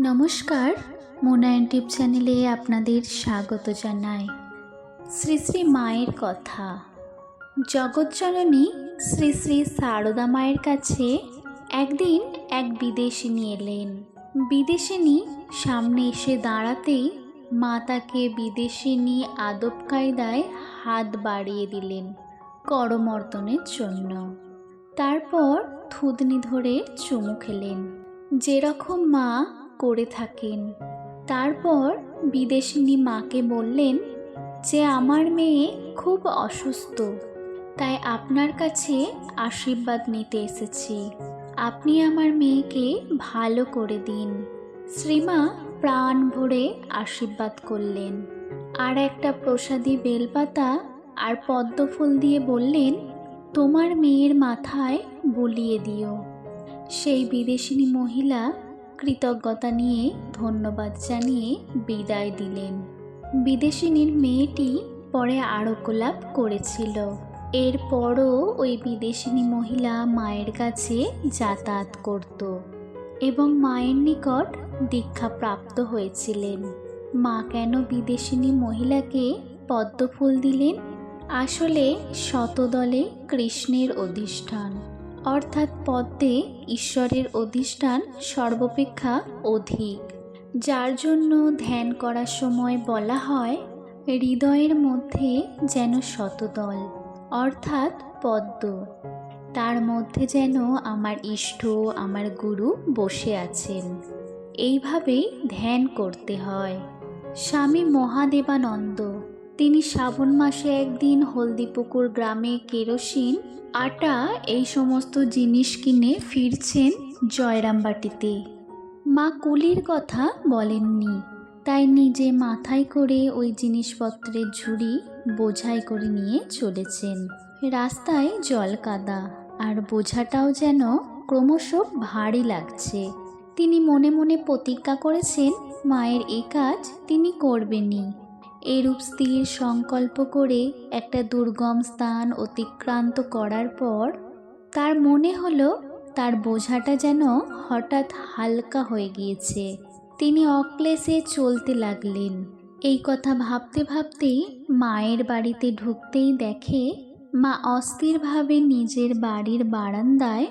নমস্কার মোনায়ন টিপ চ্যানেলে আপনাদের স্বাগত জানাই। শ্রী শ্রী মায়ের কথা। জগৎজননী শ্রী শ্রী সারদা মায়ের কাছে একদিন এক বিদেশিনী এলেন। বিদেশিনী সামনে এসে দাঁড়াতেই মা তাকে বিদেশিনী আদব কায়দায় হাত বাড়িয়ে দিলেন করমর্দনের জন্য। তারপর থুতনি ধরে চুমু খেলেন। যেরকম মা করে থাকেন। তারপর বিদেশিনী মাকে বললেন যে, আমার মেয়ে খুব অসুস্থ, তাই আপনার কাছে আশীর্বাদ নিতে এসেছি। আপনি আমার মেয়েকে ভালো করে দিন। শ্রীমা প্রাণ ভরে আশীর্বাদ করলেন। আর একটা প্রসাদী বেলপাতা আর পদ্মফুল দিয়ে বললেন, তোমার মেয়ের মাথায় বুলিয়ে দিও। সেই বিদেশিনী মহিলা কৃতজ্ঞতা নিয়ে ধন্যবাদ জানিয়ে বিদায় দিলেন। বিদেশিনীর মেয়েটি পরে আরোগ্যলাভ করেছিল। এরপরও ওই বিদেশিনী মহিলা মায়ের কাছে যাতায়াত করত এবং মায়ের নিকট দীক্ষা প্রাপ্ত হয়েছিলেন। মা কেন বিদেশিনী মহিলাকে পদ্মফুল দিলেন? আসলে শতদলে কৃষ্ণের অধিষ্ঠান। অর্থাৎ পদ্মে ঈশ্বরের অধিষ্ঠান সর্বাপেক্ষা অধিক। যার জন্য ধ্যান করার সময় বলা হয়, হৃদয়ের মধ্যে যেন শতদল, অর্থাৎ পদ্ম। তার মধ্যে যেন আমার ইষ্ট, আমার গুরু বসে আছেন। এইভাবেই ধ্যান করতে হয়। স্বামী মহাদেবানন্দ তিনি শ্রাবণ মাসে একদিন হলদিপুকুর গ্রামে কেরোসিন, আটা এই সমস্ত জিনিস কিনে ফিরছেন জয়রামবাটিতে। মা কুলির কথা বলেননি, তাই নিজে মাথায় করে ওই জিনিসপত্রের ঝুড়ি বোঝাই করে নিয়ে চলেছেন। রাস্তায় জল কাদা, আর বোঝাটাও যেন ক্রমশ ভারী লাগছে। তিনি মনে মনে প্রতিজ্ঞা করেছেন, মায়ের এ কাজ তিনি করবেনই। এরূপ স্থির সংকল্প করে একটা দুর্গম স্থান অতিক্রান্ত করার পর তার মনে হলো তার বোঝাটা যেন হঠাৎ হালকা হয়ে গিয়েছে। তিনি অক্লেশে চলতে লাগলেন। এই কথা ভাবতে ভাবতেই মায়ের বাড়িতে ঢুকতেই দেখে মা অস্থিরভাবে নিজের বাড়ির বারান্দায়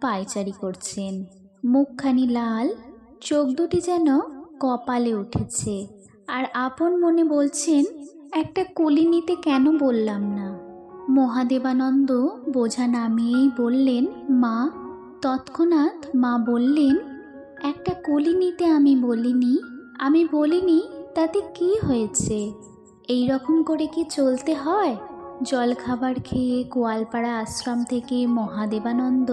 পায়চারি করছেন। মুখখানি লাল, চোখ দুটি যেন কপালে উঠেছে। আর আপন মনে বলছেন, একটা কলি নিতে কেন বললাম না? মহাদেবানন্দ বোঝা নামিয়েই বললেন, মা, তৎক্ষণাৎ মা বললেন, একটা কলি নিতে আমি বলিনি আমি বলিনি, তাতে কি হয়েছে? এই রকম করে কি চলতে হয়? জলখাবার খেয়ে কোয়ালপাড়া আশ্রম থেকে মহাদেবানন্দ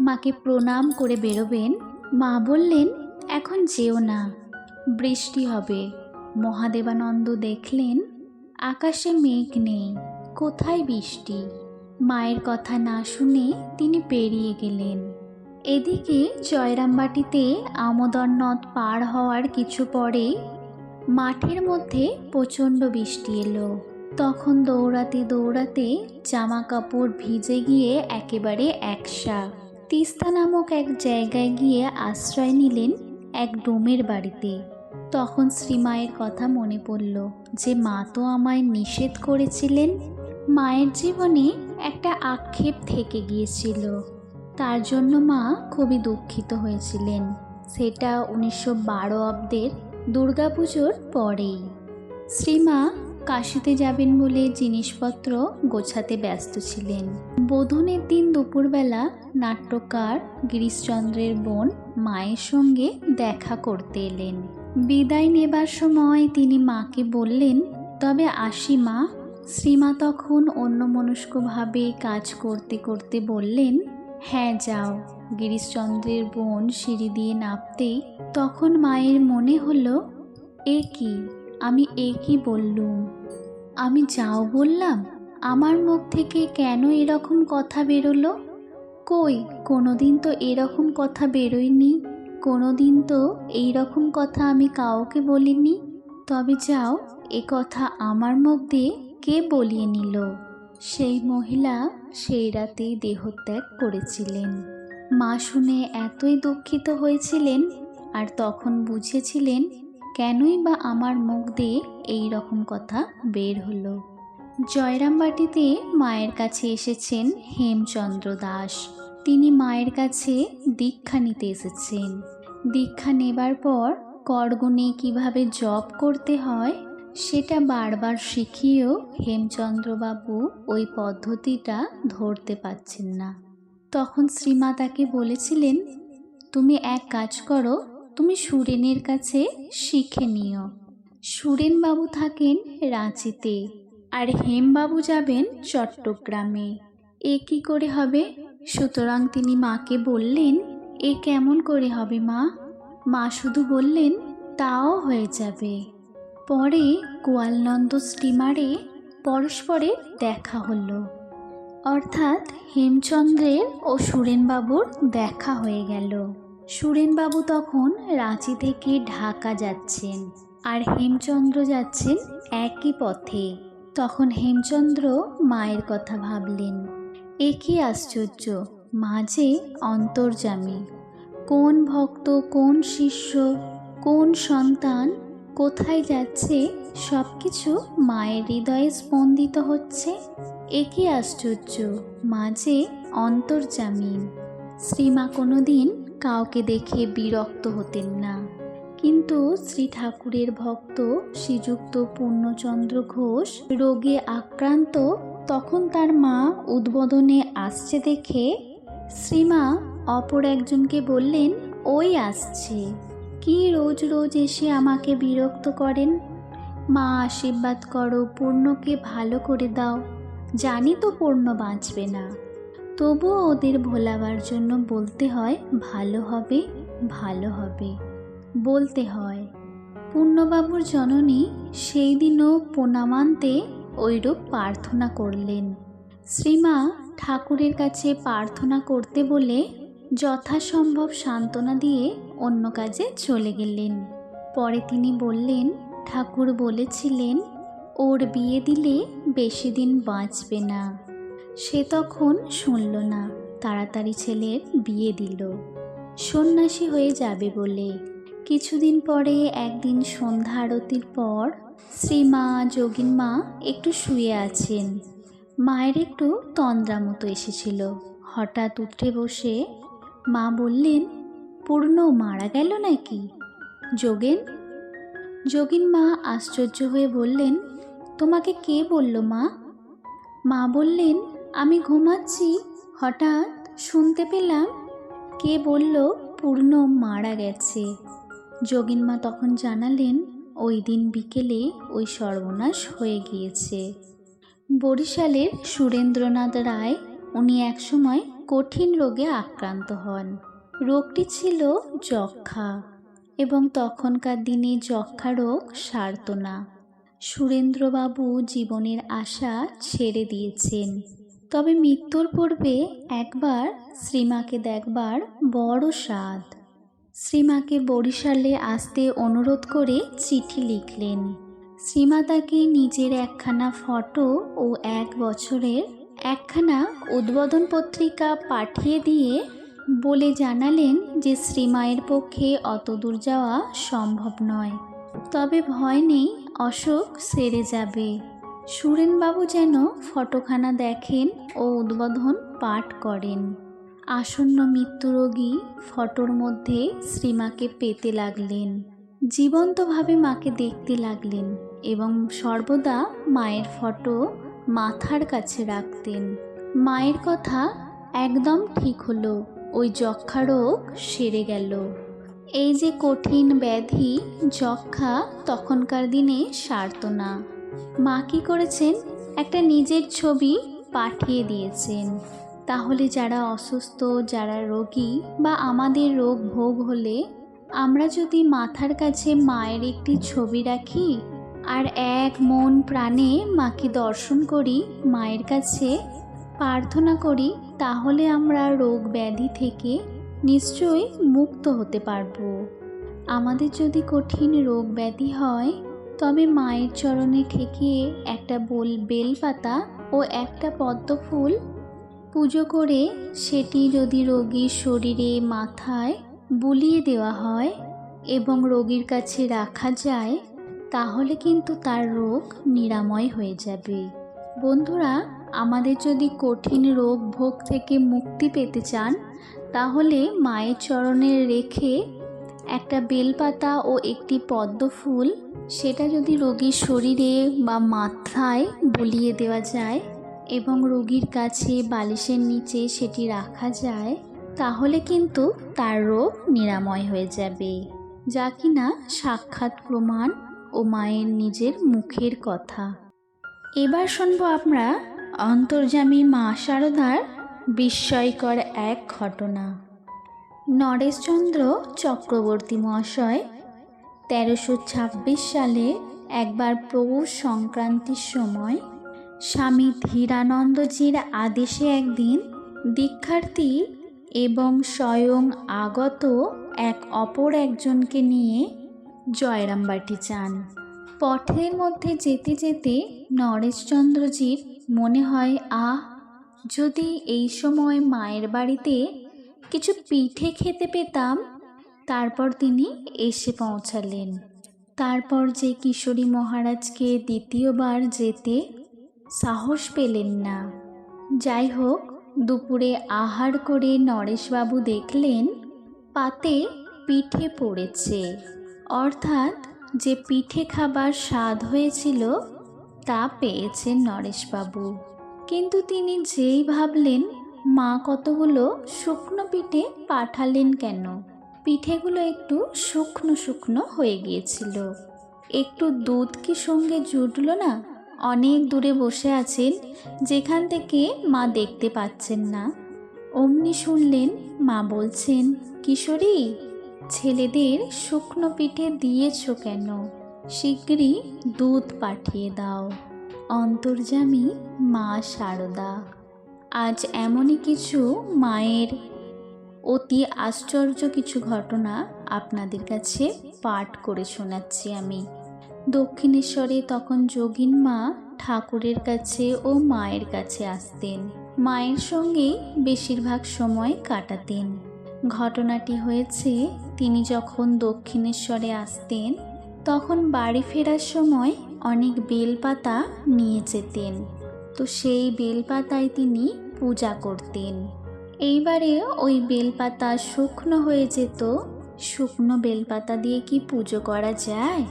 মাকে প্রণাম করে বেরোবেন। মা বললেন, এখন যেও না, বৃষ্টি হবে। মহাদেবানন্দ দেখলেন, আকাশে মেঘ নেই, কোথায় বৃষ্টি? মায়ের কথা না শুনে তিনি পেরিয়ে গেলেন। এদিকে জয়রামবাটিতে আমোদর নদ পার হওয়ার কিছু পরে মাঠের মধ্যে প্রচণ্ড বৃষ্টি এলো। তখন দৌড়াতে দৌড়াতে জামা কাপড় ভিজে গিয়ে একেবারে একসা। তিস্তা নামক এক জায়গায় গিয়ে আশ্রয় নিলেন এক ডোমের বাড়িতে। তখন শ্রীমায়ের কথা মনে পড়ল যে মা তো আমায় নিষেধ করেছিলেন। মায়ের জীবনে একটা আক্ষেপ থেকে গিয়েছিল। তার জন্য মা খুবই দুঃখিত হয়েছিলেন। সেটা উনিশশো বারো অব্দের দুর্গাপুজোর পরেই। শ্রীমা কাশিতে যাবেন বলে জিনিসপত্র গোছাতে ব্যস্ত ছিলেন। বোধনের দিন দুপুরবেলা নাট্যকার গিরিশচন্দ্রের বোন মায়ের সঙ্গে দেখা করতে এলেন। বিদায় নেবার সময় তিনি মাকে বললেন, তবে আসি মা। শ্রীমা তখন অন্যমনস্কভাবে কাজ করতে করতে বললেন হ্যাঁ যাও। গিরিশচন্দ্রের বোন সিঁড়ি দিয়ে নামতেই তখন মায়ের মনে হলো, এ কি? আমি এ কি বললুম? আমি যাও বললাম? আমার মুখ থেকে কেন এরকম কথা বেরোলো? কই, কোনোদিন তো এরকম কথা বেরোয়নি? কোনোদিন তো এই রকম কথা আমি কাউকে বলিনি। তবে যাও, এ কথা আমার মুখ দিয়ে কে বলিয়ে নিল? সেই মহিলা সেই রাতেই দেহত্যাগ করেছিলেন। মা শুনে এতই দুঃখিত হয়েছিলেন আর তখন বুঝেছিলেন কেনই বা আমার মুখ দিয়ে এই রকম কথা বের হলো। জয়রামবাটিতে মায়ের কাছে এসেছেন হেমচন্দ্র দাস। তিনি মায়ের কাছে দীক্ষা নিতে এসেছেন। দীক্ষা নেবার পর করগুনে কীভাবে জপ করতে হয়, সেটা বারবার শিখিয়েও হেমচন্দ্রবাবু ওই পদ্ধতিটা ধরতে পারছেন না। তখন শ্রীমা তাকে বলেছিলেন, তুমি এক কাজ করো, তুমি সুরেনের কাছে শিখে নিও। সুরেনবাবু থাকেন রাঁচিতে, আর হেমবাবু যাবেন চট্টগ্রামে। এ কি করে হবে? সুতরাং তিনি মাকে বললেন, এ কেমন করে হবে মা? মা শুধু বললেন, তাও হয়ে যাবে। পরে গোয়ালনন্দ স্টিমারে পরস্পরের দেখা হলো। অর্থাৎ হেমচন্দ্রের ও সুরেনবাবুর দেখা হয়ে গেল। সুরেনবাবু তখন রাঁচি থেকে ঢাকা যাচ্ছেন আর হেমচন্দ্র যাচ্ছেন একই পথে। তখন হেমচন্দ্র মায়ের কথা ভাবলেন। এ কি আশ্চর্য? মাঝে অন্তর্জামী কোন ভক্ত, কোন শিষ্য, কোন সন্তান, কোথায় যাচ্ছে সব কিছু মায়ের হৃদয়ে স্পন্দিত হচ্ছে? এ কি আশ্চর্য? মাঝে অন্তর্জামিন শ্রীমা কোনোদিন কাউকে দেখে বিরক্ত হতেন না। কিন্তু শ্রী ঠাকুরের ভক্ত, শ্রীযুক্ত পূর্ণচন্দ্র ঘোষ, রোগে আক্রান্ত তখন তার মা উদ্বোধনে আসছে দেখে শ্রীমা অপর একজনকে বললেন, ওই আসছে। কি রোজ রোজ এসে আমাকে বিরক্ত করেন? মা, আশীর্বাদ করো, পূর্ণকে ভালো করে দাও। জানি তো পূর্ণ বাঁচবে না। তবুও ওদের ভোলাবার জন্য বলতে হয়, ভালো হবে ভালো হবে। বলতে হয়। পূর্ণবাবুর জননী সেই দিনও প্রণামান্তে ওইরূপ প্রার্থনা করলেন। শ্রীমা ঠাকুরের কাছে প্রার্থনা করতে বলে যথাসম্ভব সান্ত্বনা দিয়ে অন্য কাজে চলে গেলেন। পরে তিনি বললেন, ঠাকুর বলেছিলেন, ওর বিয়ে দিলে বেশি দিন বাঁচবে না। সে তখন শুনল না, তাড়াতাড়ি ছেলের বিয়ে দিল। সন্ন্যাসী হয়ে যাবে বলে কিছুদিন পরে, একদিন সন্ধ্যা আরতির পর শ্রীমা যোগিন মা একটু শুয়ে আছেন। মায়ের একটু তন্দ্রা মতো এসেছিল। হঠাৎ উঠে বসে মা বললেন, পূর্ণ মারা গেল নাকি? যোগেন? যোগিন মা আশ্চর্য হয়ে বললেন, তোমাকে কে বলল মা? মা বললেন, আমি ঘুমাচ্ছি, হঠাৎ শুনতে পেলাম, কে বলল পূর্ণ মারা গেছে। যোগিন মা তখন জানালেন, ওই দিন বিকেলে ওই সর্বনাশ হয়ে গিয়েছে। বরিশালের সুরেন্দ্রনাথ রায়, উনি একসময় কঠিন রোগে আক্রান্ত হন। রোগটি ছিল যক্ষা এবং তখনকার দিনে যক্ষা রোগ সারত না। সুরেন্দ্রবাবু জীবনের আশা ছেড়ে দিয়েছেন। তবে মৃত্যুর পূর্বে একবার শ্রীমাকে দেখবার বড় স্বাদ। শ্রীমাকে বরিশালে আসতে অনুরোধ করে চিঠি লিখলেন। শ্রীমা তাকে নিজের একখানা ফটো ও এক বছরের একখানা উদ্বোধন পত্রিকা পাঠিয়ে দিয়ে বলে জানালেন যে শ্রীমায়ের পক্ষে অত দূর যাওয়া সম্ভব নয়। তবে ভয় নেই, অশোক সেরে যাবে। সুরেনবাবু যেন ফটোখানা দেখেন ও উদ্বোধন পাঠ করেন। আসন্ন মৃত্যুরোগী ফটোর মধ্যে শ্রীমাকে পেতে লাগলেন। জীবন্তভাবে মাকে দেখতে লাগলেন এবং সর্বদা মায়ের ফটো মাথার কাছে রাখতেন। মায়ের কথা একদম ঠিক হলো, ওই যক্ষা রোগ সেরে গেল। এই যে কঠিন ব্যাধি যক্ষা তখনকার দিনে সারত না। মা কী করেছেন? একটা নিজের ছবি পাঠিয়ে দিয়েছেন। তাহলে যারা অসুস্থ, যারা রোগী বা আমাদের রোগ ভোগ হলে আমরা যদি মাথার কাছে মায়ের একটি ছবি রাখি আর এক মন প্রাণে মাকে দর্শন করি, মায়ের কাছে প্রার্থনা করি, তাহলে আমরা রোগ ব্যাধি থেকে নিশ্চয়ই মুক্ত হতে পারব। আমাদের যদি কঠিন রোগ ব্যাধি হয়, তবে মায়ের চরণে ঠেকিয়ে একটা বোল, বেলপাতা ও একটা পদ্ম ফুল পুজো করে সেটি যদি রোগীর শরীরে, মাথায় বুলিয়ে দেওয়া হয় এবং রোগীর কাছে রাখা যায়, তাহলে কিন্তু তার রোগ নিরাময় হয়ে যাবে। বন্ধুরা, আমাদের যদি কঠিন রোগ ভোগ থেকে মুক্তি পেতে চান, তাহলে মায়ের চরণে রেখে একটা বেলপাতা ও একটি পদ্ম ফুল, সেটা যদি রোগীর শরীরে বা মাথায় বুলিয়ে দেওয়া যায় এবং রোগীর কাছে বালিশের নিচে সেটি রাখা যায়, তাহলে কিন্তু তার রোগ নিরাময় হয়ে যাবে। যা কিনা সাক্ষাৎ প্রমাণ ও মায়ের নিজের মুখের কথা। এবার শুনব আমরা অন্তর্যামী মা শারদার বিস্ময়কর এক ঘটনা। নরেশচন্দ্র চক্রবর্তী মহাশয় তেরোশো ছাব্বিশ সালে একবার পৌষ সংক্রান্তির সময় স্বামী ধীরানন্দজির আদেশে একদিন দীক্ষার্থী এবং স্বয়ং আগত এক অপর একজনকে নিয়ে জয়রামবাটি যান। পথের মধ্যে যেতে যেতে নরেশচন্দ্রজির মনে হয়, আহ, যদি এই সময় মায়ের বাড়িতে কিছু পিঠে খেতে পেতাম, তারপর তিনি এসে পৌঁছালেন। তারপর যে কিশোরী মহারাজকে দ্বিতীয়বার যেতে সাহস পেলেন না। যাই হোক দুপুরে আহার করে নরেশবাবু দেখলেন পাতে পিঠে পড়েছে। অর্থাৎ যে পিঠে খাবার স্বাদ হয়েছিল, তা পেয়েছেন নরেশবাবু। কিন্তু তিনি যেই ভাবলেন, মা কতগুলো শুকনো পিঠে পাঠালেন কেন? পিঠেগুলো একটু শুকনো শুকনো হয়ে গিয়েছিল। একটু দুধ কি সঙ্গে জুটলো না? অনেক দূরে বসে আছেন, যেখান থেকে মা দেখতে পাচ্ছেন না। অমনি শুনলেন মা বলছেন, কিশোরী, ছেলেদের শুকনো পিঠে দিয়েছ কেন? শীঘ্রই দুধ পাঠিয়ে দাও। অন্তর্যামী মা শারদা আজ এমনই কিছু মায়ের অতি আশ্চর্য কিছু ঘটনা আপনাদের কাছে পাঠ করে শোনাচ্ছি আমি। দক্ষিণেশ্বরে তখন যোগিন মা ঠাকুরের কাছে ও মায়ের কাছে আসতেন। মায়ের সঙ্গেই বেশিরভাগ সময় কাটাতেন। ঘটনাটি হয়েছে, তিনি যখন দক্ষিণেশ্বরে আসতেন, তখন বাড়ি ফেরার সময় অনেক বেলপাতা নিয়ে যেতেন। তো সেই বেলপাতায় তিনি পূজা করতেন। এইবারে ওই বেলপাতা শুকনো হয়ে যেত। শুকনো বেলপাতা দিয়ে কি পুজো করা যায়?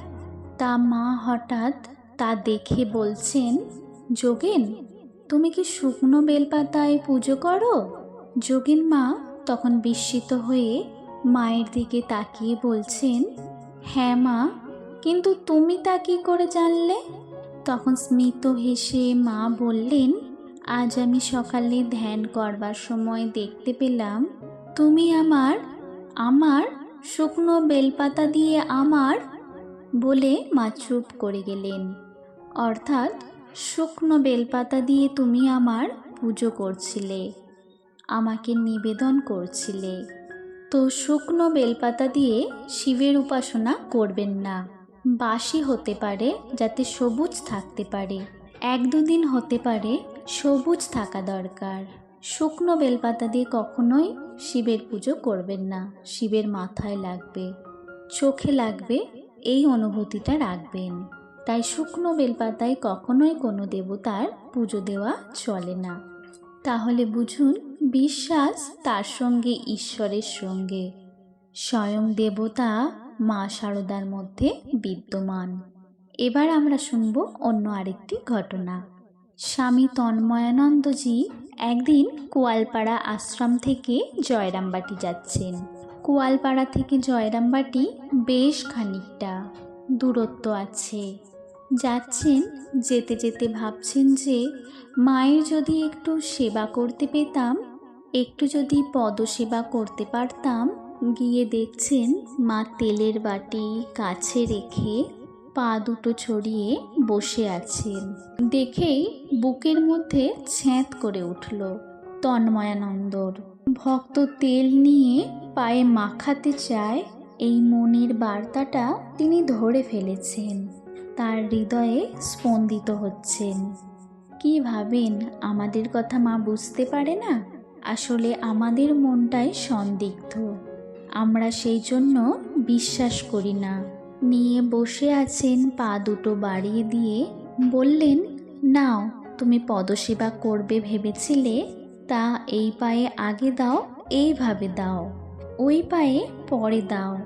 তা মা হঠাৎ তা দেখে বলছেন, যোগেন, তুমি কি শুকনো বেলপাতায় পুজো করো? যোগেন মা তখন বিস্মিত হয়ে মায়ের দিকে তাকিয়ে বলছেন হ্যাঁ মা, কিন্তু তুমি তা কি করে জানলে? তখন স্মিত হেসে মা বললেন, আজ আমি সকালে ধ্যান করবার সময় দেখতে পেলাম, তুমি আমার আমার শুকনো বেলপাতা দিয়ে আমার বলে মা চুপ করে গেলেন। অর্থাৎ শুকনো বেলপাতা দিয়ে তুমি আমার পুজো করছিলে, আমাকে নিবেদন করছিলে। তো শুকনো বেলপাতা দিয়ে শিবের উপাসনা করবেন না। বাসি হতে পারে যাতে সবুজ থাকতে পারে। এক দুদিন হতে পারে সবুজ থাকা দরকার। শুকনো বেলপাতা দিয়ে কখনোই শিবের পুজো করবেন না। শিবের মাথায় লাগবে, চোখে লাগবে এই অনুভূতিটা রাখবেন। তাই শুকনো বেলপাতায় কখনোই কোনো দেবতার পুজো দেওয়া চলে না। তাহলে বুঝুন, বিশ্বাস তার সঙ্গে ঈশ্বরের সঙ্গে। স্বয়ং দেবতা মা শারদার মধ্যে বিদ্যমান। এবার আমরা শুনব অন্য আরেকটি ঘটনা। স্বামী তন্ময়ানন্দজি একদিন কোয়ালপাড়া আশ্রম থেকে জয়রামবাটি যাচ্ছেন। কোয়ালপাড়া থেকে জয়রামবাটি বেশ খানিকটা দূরত্ব আছে। যাচ্ছেন যেতে যেতে ভাবছেন যে, মায়ের যদি একটু সেবা করতে পেতাম, একটু যদি পদসেবা করতে পারতাম, গিয়ে দেখছেন মা তেলের বাটি কাছে রেখে পা দুটো ছড়িয়ে বসে আছেন। দেখেই বুকের মধ্যে ছ্যাঁত করে উঠল। তন্ময়ানন্দর। ভক্ত তেল নিয়ে পায়ে মাখাতে চায় এই মনের বার্তাটা তিনি ধরে ফেলেছেন। তার হৃদয়ে স্পন্দিত হচ্ছেন। কি ভাবেন, আমাদের কথা মা বুঝতে পারে না? আসলে আমাদের মনটাই সন্দিগ্ধ। আমরা সেই জন্য বিশ্বাস করি না। নিয়ে বসে আছেন পা দুটো বাড়িয়ে দিয়ে বললেন, নাও, তুমি পদসেবা করবে ভেবেছিলে? তা এই পায়ে আগে দাও, এইভাবে দাও। ওই পায়ে পরে দাও,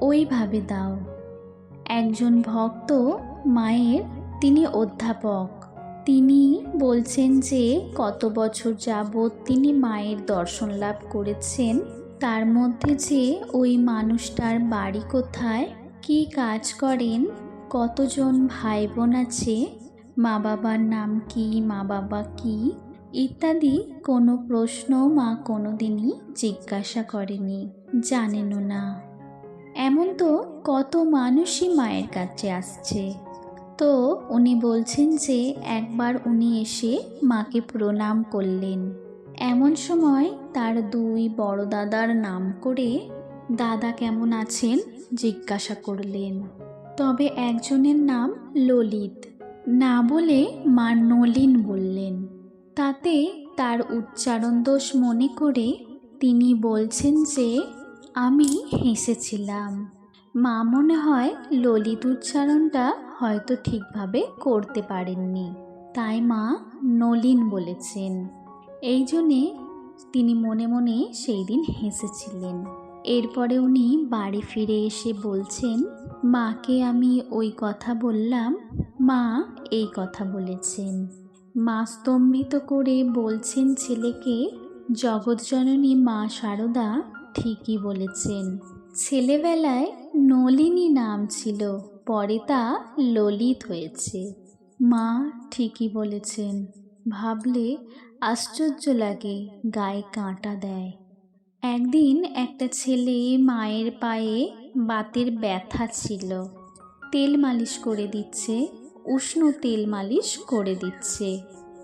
ওইভাবে দাও। একজন ভক্ত, মায়ের, তিনি অধ্যাপক। তিনি বলছেন যে, কত বছর যাবৎ তিনি মায়ের দর্শন লাভ করেছেন, তার মধ্যে যে ওই মানুষটার বাড়ি কোথায়, কি কাজ করেন, কতজন ভাই বোন আছে মা বাবার নাম কি মা বাবা কি ইত্যাদি কোনো প্রশ্ন মা কোনো দিনই জিজ্ঞাসা করেনি। জানেনও না। এমন তো কত মানুষই মায়ের কাছে আসছে। তো উনি বলছেন যে একবার উনি এসে মাকে প্রণাম করলেন। এমন সময় তার দুই বড় দাদার নাম করে দাদা কেমন আছেন জিজ্ঞাসা করলেন। তবে একজনের নাম ললিত। না বলে মা নলিন বললেন। তাতে তার উচ্চারণ দোষ মনে করে তিনি বলছেন যে, আমি হেসেছিলাম। মা মনে হয় ললিত উচ্চারণটা হয়তো ঠিকভাবে করতে পারেননি। তাই মা নলিন বলেছেন। এই জন্যে তিনি মনে মনে সেই দিন হেসেছিলেন। এরপরে উনি বাড়ি ফিরে এসে বলছেন, মাকে আমি ওই কথা বললাম, মা এই কথা বলেছেন। মা স্তম্ভিত করে বলছেন ছেলেকে, জগৎজননী মা শারদা ঠিকই বলেছেন। ছেলেবেলায় নলিনী নাম ছিল, পরে তা ললিত হয়েছে। মা ঠিকই বলেছেন। ভাবলে আশ্চর্য লাগে, গায়ে কাঁটা দেয়। একদিন একটা ছেলে মায়ের পায়ে বাতের ব্যথা ছিল। তেল মালিশ করে দিচ্ছে উষ্ণ তেল মালিশ করে দিচ্ছে।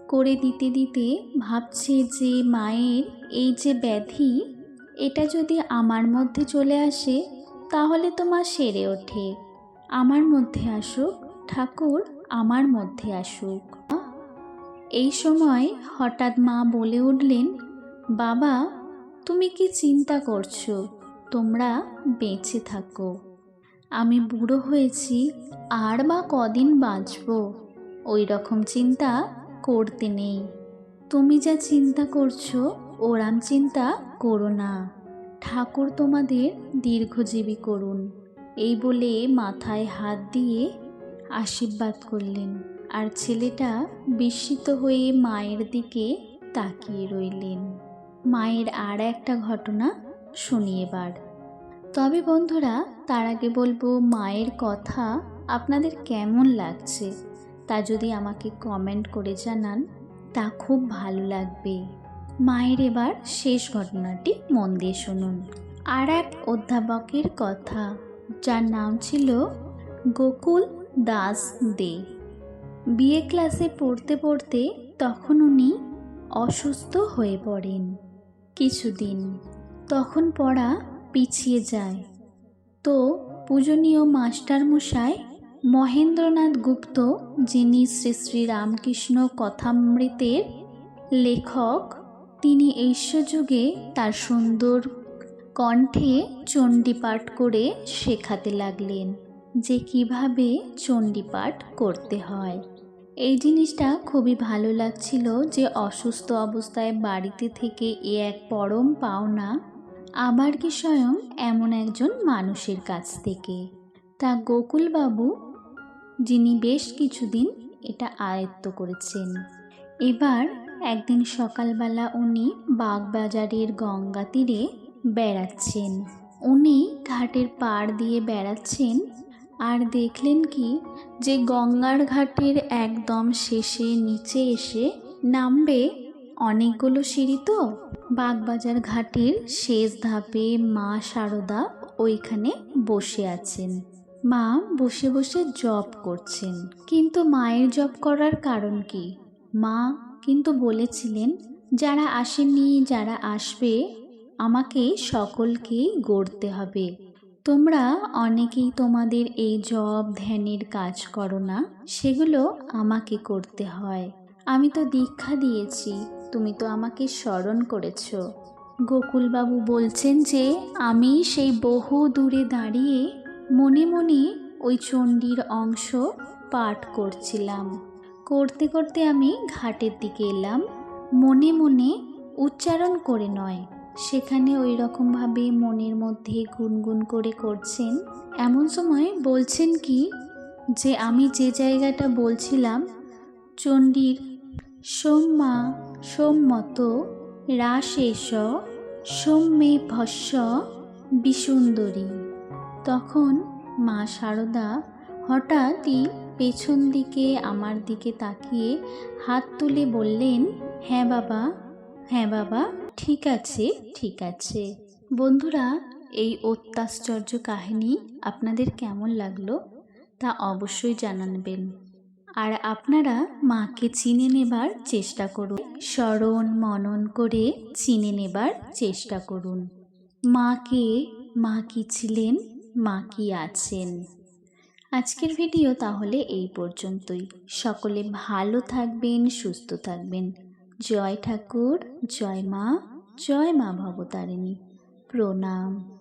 করে দিতে দিতে ভাবছে যে মায়ের এই যে ব্যাধি, এটা যদি আমার মধ্যে চলে আসে, তাহলে তো মা সেরে ওঠে। আমার মধ্যে আসুক, ঠাকুর আমার মধ্যে আসুক। এই সময় হঠাৎ মা বলে উঠলেন, বাবা, তুমি কি চিন্তা করছ? তোমরা বেঁচে থাকো। আমি বুড়ো হয়েছি, আর বা কদিন বাঁচব? ওই রকম চিন্তা করতে নেই। তুমি যা চিন্তা করছ, ওরাম চিন্তা করো না। ঠাকুর তোমাদের দীর্ঘজীবী করুন। এই বলে মাথায় হাত দিয়ে আশীর্বাদ করলেন, আর ছেলেটা বিস্মিত হয়ে মায়ের দিকে তাকিয়ে রইলেন। মায়ের আর একটা ঘটনা শুনি এবার। তবে বন্ধুরা, তার আগে বলব মায়ের কথা আপনাদের কেমন লাগছে তা যদি আমাকে কমেন্ট করে জানান, তা খুব ভালো লাগবে। মায়ের এবার শেষ ঘটনাটি মন দিয়ে শুনুন। আর এক অধ্যাপকের কথা, যার নাম ছিল গোকুল দাস দে। বিএ ক্লাসে পড়তে পড়তে তখন উনি অসুস্থ হয়ে পড়েন। কিছুদিন তখন পড়া পিছিয়ে যায়। তো পূজনীয় মাস্টার মশাই মহেন্দ্রনাথ গুপ্ত, যিনি শ্রী শ্রী রামকৃষ্ণ কথামৃতের লেখক, তিনি ঐশ্বযুগে তার সুন্দর কণ্ঠে চণ্ডীপাঠ করে শেখাতে লাগলেন যে কীভাবে চণ্ডীপাঠ করতে হয়। এই জিনিসটা খুবই ভালো লাগছিল যে অসুস্থ অবস্থায় বাড়িতে থেকে এ এক পরম পাওনা আবার কি স্বয়ং এমন একজন মানুষের কাছ থেকে? তা গোকুলবাবু, যিনি বেশ কিছুদিন এটা আয়ত্ত করেছেন, এবার একদিন সকালবেলা উনি বাগবাজারের গঙ্গা তীরে বেড়াচ্ছেন। উনি ঘাটের পাড় দিয়ে বেড়াচ্ছেন, আর দেখলেন কি যে গঙ্গার ঘাটের একদম শেষে, নিচে এসে নামবে অনেকগুলো সিঁড়ি তো। বাগবাজার ঘাটের শেষ ধাপে মা শারদা ওইখানে বসে আছেন। মা বসে বসে জব করছেন। কিন্তু মায়ের জব করার কারণ কি? মা কিন্তু বলেছিলেন, যারা আসেনি যারা আসবে, আমাকে সকলকেই গড়তে হবে। তোমরা অনেকেই তোমাদের এই জব ধ্যানের কাজ করো না, সেগুলো আমাকে করতে হয়। আমি তো দীক্ষা দিয়েছি তুমি তো আমাকে স্মরণ করেছ। গোকুলবাবু বলছেন যে, আমি সেই বহু দূরে দাঁড়িয়ে মনে মনে ওই চণ্ডীর অংশ পাঠ করছিলাম। করতে করতে আমি ঘাটের দিকে এলাম, মনে মনে উচ্চারণ করে নয়, সেখানে ওই রকমভাবে মনের মধ্যে গুনগুন করে করছেন। এমন সময় বলছেন কি, যে আমি যে জায়গাটা বলছিলাম, চণ্ডীর সোম্মা সোম্মত রাশেষ সৌম্যে ভস্য বিসুন্দরী। তখন মা শারদা হঠাৎই পেছন দিকে আমার দিকে তাকিয়ে হাত তুলে বললেন হ্যাঁ বাবা হ্যাঁ বাবা, ঠিক আছে ঠিক আছে। বন্ধুরা, এই অত্যাশ্চর্য কাহিনী আপনাদের কেমন লাগল তা অবশ্যই জানাবেন। আর আপনারা মাকে চিনে নেবার চেষ্টা করুন। স্মরণ মনন করে চিনে নেবার চেষ্টা করুন। মাকে মা কি ছিলেন, মা কি আছেন? আজকের ভিডিও তাহলে এই পর্যন্তই। সকলে ভালো থাকবেন, সুস্থ থাকবেন। জয় ঠাকুর, জয় মা জয় মা ভবতারিণী। প্রণাম।